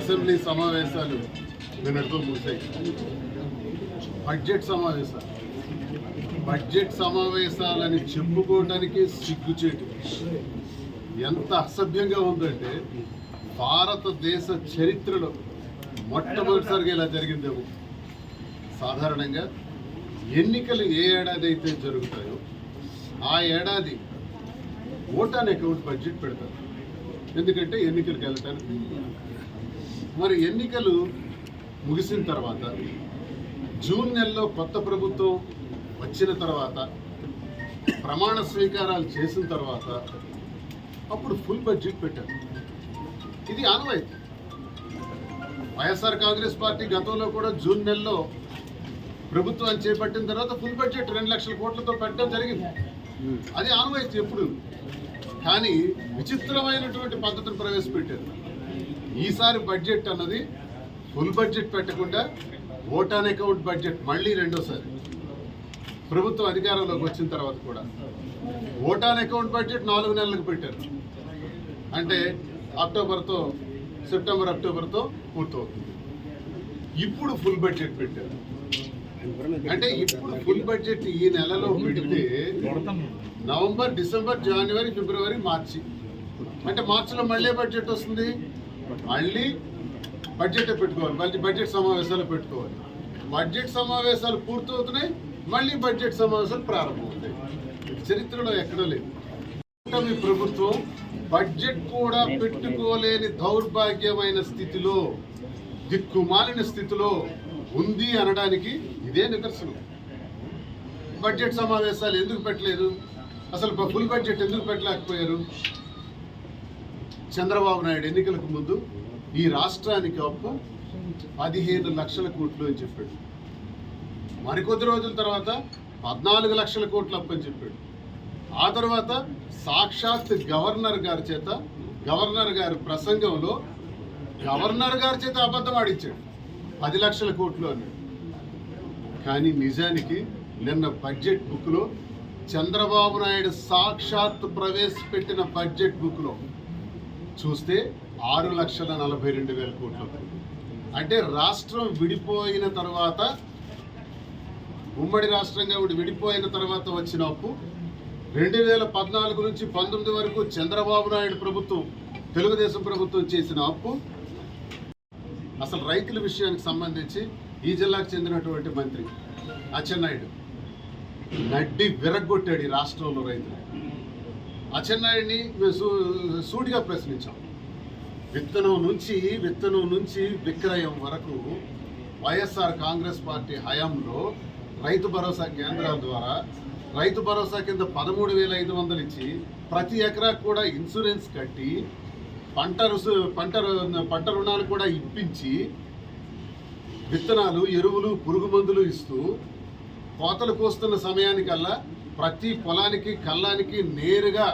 Assembly సమావేశాలు నిన్నటితో ముగిశాయి బడ్జెట్ సమావేశాలు. బడ్జెట్ సమావేశాలని చెప్పుకోవడానికి సిగ్గుచేటు. ఎంత అసభ్యంగా ఉందంటే భారతదేశ చరిత్రలో మొట్టమొదటిసారిగా ఇలా జరిగిందేమో. సాధారణంగా ఎన్నికలు ఏ ఏడాది అయితే జరుగుతాయో ఆ ఏడాది ఓటాన్ అకౌంట్ బడ్జెట్ పెడతారు. ఎందుకంటే ఎన్నికలకు వెళ్ళటానికి మరి ఎన్నికలు ముగిసిన తర్వాత జూన్ నెలలో కొత్త ప్రభుత్వం వచ్చిన తర్వాత ప్రమాణ స్వీకారాలు చేసిన తర్వాత అప్పుడు ఫుల్ బడ్జెట్ పెట్టారు. ఇది ఆనవాయితీ. వైఎస్ఆర్ కాంగ్రెస్ పార్టీ గతంలో కూడా జూన్ నెలలో ప్రభుత్వం చేపట్టిన తర్వాత ఫుల్ బడ్జెట్ రెండు లక్షల కోట్లతో పెట్టడం జరిగింది. అది ఆనవాయితీ ఎప్పుడు? కానీ విచిత్రమైనటువంటి పద్ధతిని ప్రవేశపెట్టారు. ఈసారి బడ్జెట్ అన్నది ఫుల్ బడ్జెట్ పెట్టకుండా ఓటాన్ అకౌంట్ బడ్జెట్ మళ్ళీ రెండోసారి. ప్రభుత్వం అధికారంలోకి వచ్చిన తర్వాత కూడా. ఓటాన్ అకౌంట్ బడ్జెట్ నాలుగు నెలలకు పెట్టారు. అంటే అక్టోబర్తో సెప్టెంబర్ అక్టోబర్తో పూర్తవుతుంది. ఇప్పుడు ఫుల్ బడ్జెట్ పెట్టారు. అంటే ఇప్పుడు ఫుల్ బడ్జెట్ ఈ నెలలో పెడితే నవంబర్ డిసెంబర్ జనవరి ఫిబ్రవరి మార్చి. అంటే మార్చిలో మళ్ళీ బడ్జెట్ వస్తుంది. మళ్ళీ బడ్జెట్ పెట్టుకోవాలి. మళ్ళీ బడ్జెట్ సమావేశాలు పెట్టుకోవాలి. బడ్జెట్ సమావేశాలు పూర్తవుతున్నాయి. మళ్ళీ బడ్జెట్ సమావేశాలు ప్రారంభమవుతాయి. చరిత్రలో ఎక్కడో లేదు. కూటమి ప్రభుత్వం బడ్జెట్ కూడా పెట్టుకోలేని దౌర్భాగ్యమైన స్థితిలో దిక్కుమాలిన స్థితిలో ఉంది అనడానికి ఇదే నిదర్శనం. బడ్జెట్ సమావేశాలు ఎందుకు పెట్టలేదు? అసలు ఫుల్ బడ్జెట్ ఎందుకు పెట్టలేకపోయారు? చంద్రబాబు నాయుడు ఎన్నికలకు ముందు ఈ రాష్ట్రానికి అప్పు పదిహేను లక్షల కోట్లు అని చెప్పాడు. మరికొద్ది రోజుల తర్వాత పద్నాలుగు లక్షల కోట్లు అప్పు అని చెప్పాడు. ఆ తర్వాత సాక్షాత్ గవర్నర్ గారి చేత గవర్నర్ గారి ప్రసంగంలో గవర్నర్ గారి చేత అబద్ధం ఆడించాడు. పది లక్షల కోట్లు అన్నాడు కానీ నిజానికి నిన్న బడ్జెట్ బుక్లో చంద్రబాబు నాయుడు సాక్షాత్ ప్రవేశపెట్టిన బడ్జెట్ బుక్లో చూస్తే ఆరు లక్షల నలభై రెండు వేల కోట్లు అంటే రాష్ట్రం విడిపోయిన తర్వాత ఉమ్మడి రాష్ట్రంగా విడిపోయిన తర్వాత వచ్చిన అప్పు రెండు వేల పద్నాలుగు నుంచి పంతొమ్మిది వరకు చంద్రబాబు నాయుడు ప్రభుత్వం తెలుగుదేశం ప్రభుత్వం చేసిన అప్పు. అసలు రైతుల విషయానికి సంబంధించి ఈ జిల్లాకు చెందినటువంటి మంత్రి అచ్చెన్నాయుడు నడ్డి విరగ్గొట్టాడు ఈ రాష్ట్రంలో రైతులు. అచ్చెన్నాయుడిని మేము సూ- సూటిగా ప్రశ్నించాం. విత్తనం నుంచి విత్తనం నుంచి విక్రయం వరకు వైఎస్ఆర్ కాంగ్రెస్ పార్టీ హయాంలో రైతు భరోసా కేంద్రాల ద్వారా రైతు భరోసా కింద పదమూడు వేల ఐదు వందలు ఇచ్చి ప్రతి ఎకరా కూడా ఇన్సూరెన్స్ కట్టి పంట రుసు పంట పంట రుణాలు కూడా ఇప్పించి విత్తనాలు ఎరువులు పురుగు మందులు ఇస్తూ కోతలు కోస్తున్న సమయానికల్లా ప్రతి పొలానికి కళ్ళానికి నేరుగా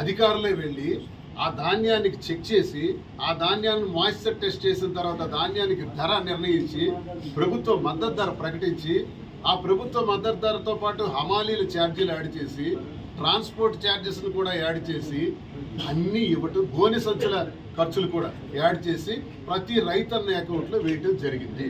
అధికారులే వెళ్ళి ఆ ధాన్యానికి చెక్ చేసి ఆ ధాన్యాన్ని మాయిశ్చర్ టెస్ట్ చేసిన తర్వాత ధాన్యానికి ధర నిర్ణయించి ప్రభుత్వ మద్దతు ధర ప్రకటించి ఆ ప్రభుత్వ మద్దతు ధరతో పాటు హమాలీల ఛార్జీలు యాడ్ చేసి ట్రాన్స్పోర్ట్ ఛార్జెస్ను కూడా యాడ్ చేసి అన్నీ ఇవ్వటం గోనె సంచుల ఖర్చులు కూడా యాడ్ చేసి ప్రతి రైతన్న అకౌంట్లో వేయటం జరిగింది.